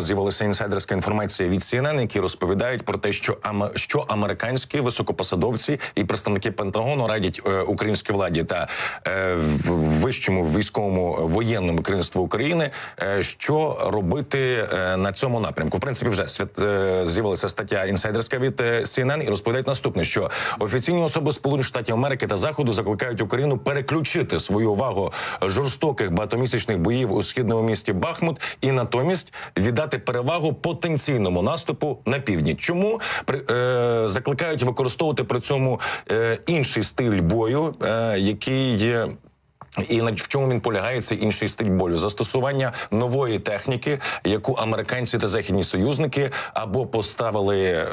З'явилася інсайдерська інформація від CNN, які розповідають про те, що що американські високопосадовці і представники Пентагону радять е, українській владі та е, вищому військовому воєнному керівництву України, е, що робити е, на цьому напрямку. В принципі, вже свят е, з'явилася стаття інсайдерська від е, CNN і розповідають наступне: що офіційні особи Сполучених Штатів Америки та Заходу закликають Україну переключити свою увагу жорстоких багатомісячних боїв у східному місті Бахмут і натомість віддати перевагу потенційному наступу на півдні. Чому е, закликають використовувати при цьому е, інший стиль бою, е, який є. І на в чому він полягає цей інший стиль бою? Застосування нової техніки, яку американці та західні союзники або поставили е,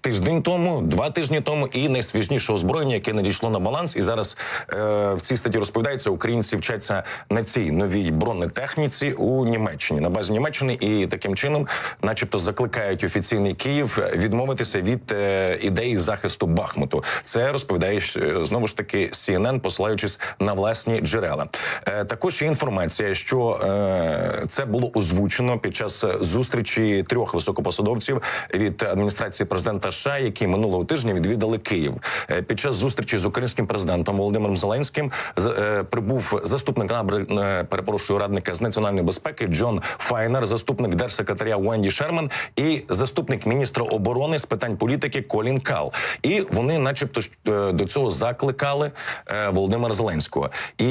тиждень тому, два тижні тому, і найсвіжніше озброєння, яке надійшло на баланс. І зараз е, в цій статті розповідається, українці вчаться на цій новій бронетехніці у Німеччині на базі Німеччини, і таким чином, начебто, закликають офіційний Київ відмовитися від е, ідеї захисту Бахмуту. Це розповідає е, знову ж таки CNN, посилаючись на власні джерела. Е, також є інформація, що е, це було озвучено під час зустрічі трьох високопосадовців від адміністрації президента США, які минулого тижня відвідали Київ. Е, під час зустрічі з українським президентом Володимиром Зеленським е, прибув заступник е, перепрошую радника з національної безпеки Джон Файнер, заступник держсекретаря Уенді Шерман і заступник міністра оборони з питань політики Колін Кал. І вони, начебто, е, до цього закликали е, Володимира Зеленського. І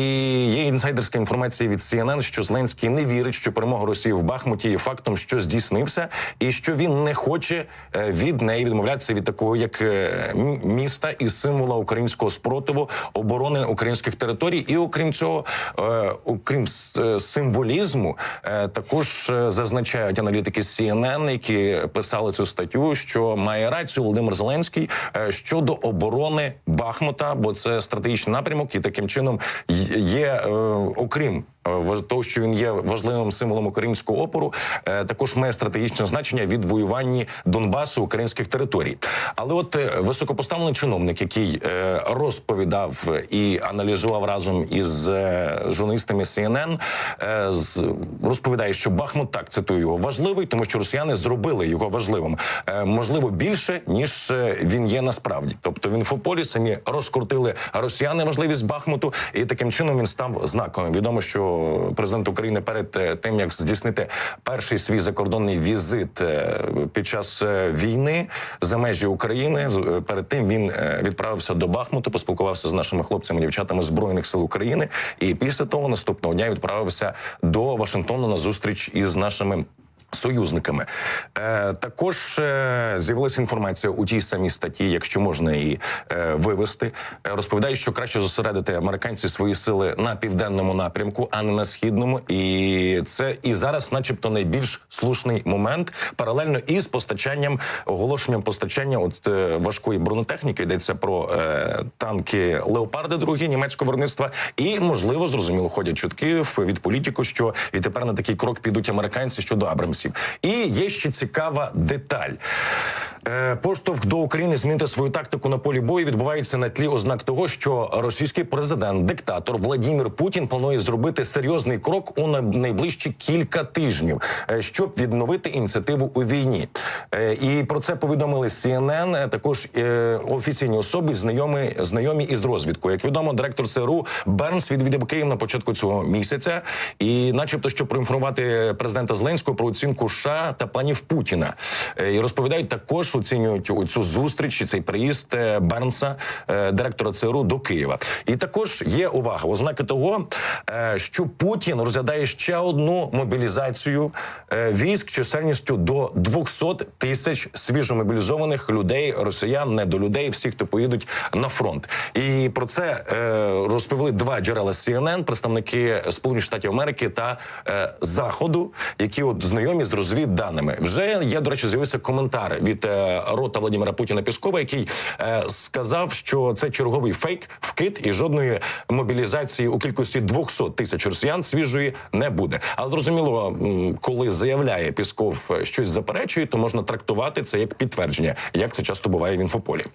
є інсайдерська інформація від CNN, що Зеленський не вірить, що перемога Росії в Бахмуті є фактом, що здійснився, і що він не хоче е, від неї відмовлятися від такого, як е, міста і символа українського спротиву оборони українських територій. І окрім цього, е, окрім символізму, також зазначають аналітики CNN, які писали цю статтю, що має рацію Володимир Зеленський щодо оборони Бахмута, бо це стратегічний напрямок, і таким чином є е, окрім. Е, Того, що він є важливим символом українського опору, е, також має стратегічне значення від воюванні Донбасу українських територій. Але от е, високопоставлений чиновник, який розповідав і аналізував разом із журналістами CNN, розповідає, що Бахмут так цитую його важливий, тому що росіяни зробили його важливим, можливо, більше ніж він є насправді. Тобто в інфополі самі розкрутили росіяни важливість Бахмуту, і таким чином він став знаковим. Відомо, що президент України перед е, тим як здійснити перший свій закордонний візит е, під час е, війни за межі України. Перед тим він відправився до Бахмуту, поспілкувався з нашими хлопцями, дівчатами збройних сил України. І після того наступного дня відправився до Вашингтону на зустріч із нашими. Союзниками е, також е, з'явилася інформація у тій самій статті, якщо можна її е, вивести. Е, розповідає, що краще зосередити американці свої сили на південному напрямку, а не на східному. І це і зараз, начебто, найбільш слушний момент паралельно із постачанням оголошенням постачання от е, важкої бронетехніки. Йдеться про е, танки Леопарди, другі німецького виробництва, і можливо зрозуміло ходять чутки від політику, що і тепер на такий крок підуть американці щодо Абрамсів. І є ще цікава деталь. Е, Поштовх до України змінити свою тактику на полі бою відбувається на тлі ознак того, що російський президент, диктатор Владімір Путін планує зробити серйозний крок у най- найближчі кілька тижнів, е, щоб відновити ініціативу у війні. Е, І про це повідомили CNN, також офіційні особи, знайомі знайомі із розвідкою. Як відомо, директор ЦРУ Бернс відвідав Київ на початку цього місяця, і, начебто, щоб проінформувати президента Зеленського про оцінку США та планів Путіна. І розповідають також оцінюють цю зустріч цей приїзд е, Бернса, е, директора ЦРУ до Києва. І також є увага, ознаки того, е, що Путін розглядає ще одну мобілізацію військ чисельністю до 200 тисяч свіжомобілізованих людей, росіян, недолюдей, всіх, хто поїдуть на фронт. І про це розповіли два джерела CNN, представники Сполучених Штатів Америки та Заходу, які от знайомі з розвідданими. Вже є, до речі, з'явився коментар від рота Владимира Путіна Піскова, який е, сказав, що це черговий фейк, вкид і жодної мобілізації у кількості 200 тисяч росіян свіжої не буде. Але зрозуміло, коли заявляє Пісков е, щось заперечує, то можна трактувати це як підтвердження, як це часто буває в інфополі.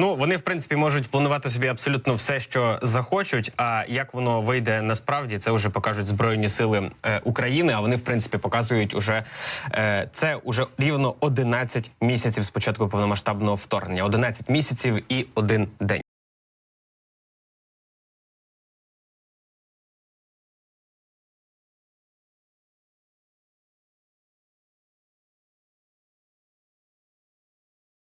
Ну вони в принципі можуть планувати собі абсолютно все, що захочуть. А як воно вийде насправді, це вже покажуть збройні сили е, України. А вони в принципі показують уже е, це уже рівно 11 місяців з початку повномасштабного вторгнення. 11 місяців і один день.